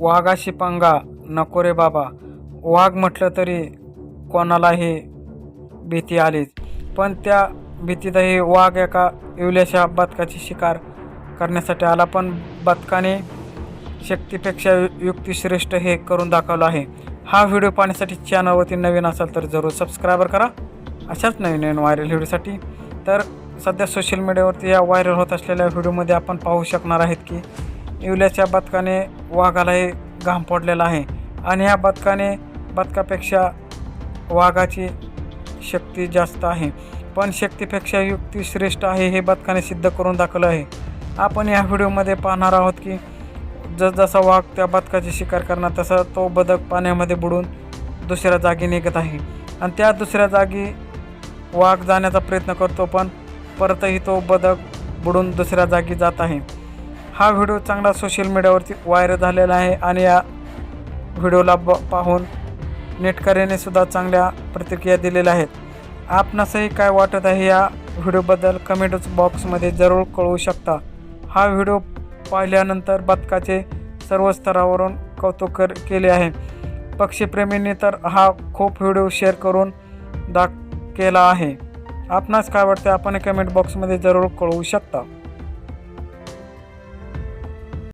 वाघाशी पंगा नको रे बाबा. वाघ म्हटलं तरी कोणालाही भीती आलीच. पण त्या भीतीतही वाघ एका इवल्याशा बदकाची शिकार करण्यासाठी आला. पण बदकाने शक्तीपेक्षा युक्तिश्रेष्ठ हे करून दाखवलं आहे. हा व्हिडिओ पाहण्यासाठी चॅनलवरती नवीन असाल तर जरूर सबस्क्रायबर करा. अशाच नवीन नवीन व्हायरल व्हिडिओसाठी. तर सध्या सोशल मीडियावरती या व्हायरल होत असलेल्या व्हिडिओमध्ये आपण पाहू शकणार आहेत की इवल्याच्या बदकाने वाघालाही घाम पडलेला आहे. आणि या बदकाने बदकापेक्षा वाघाची शक्ती जास्त आहे. पण शक्तीपेक्षा युक्ती श्रेष्ठ आहे हे बदकाने सिद्ध करून दाखवलं आहे. आपण या व्हिडिओमध्ये पाहणार आहोत की जसजसा वाघ त्या बदकाची शिकार करणार तसा तो बदक पाण्यामध्ये बुडून दुसऱ्या जागी निघत आहे. आणि त्या दुसऱ्या जागी वाघ जाण्याचा प्रयत्न करतो पण परतही तो बदक बुडून दुसऱ्या जागी जात आहे. हा व्हिडिओ चांगला सोशल मीडियावरती व्हायरल झालेला आहे आणि या व्हिडिओला ब पाहून नेटकऱ्याने सुद्धा चांगल्या प्रतिक्रिया दिलेल्या आहेत. आपणासही काय वाटत आहे या व्हिडिओबद्दल कमेंट बॉक्समध्ये जरूर कळवू शकता. हा व्हिडिओ पाहिल्यानंतर बदकाचे सर्व स्तरावरून कौतुक कर केले आहे. पक्षीप्रेमींनी तर हा खूप व्हिडिओ शेअर करून दाख केला आहे. आपणास काय वाटते आपण कमेंट बॉक्समध्ये जरूर कळवू शकता.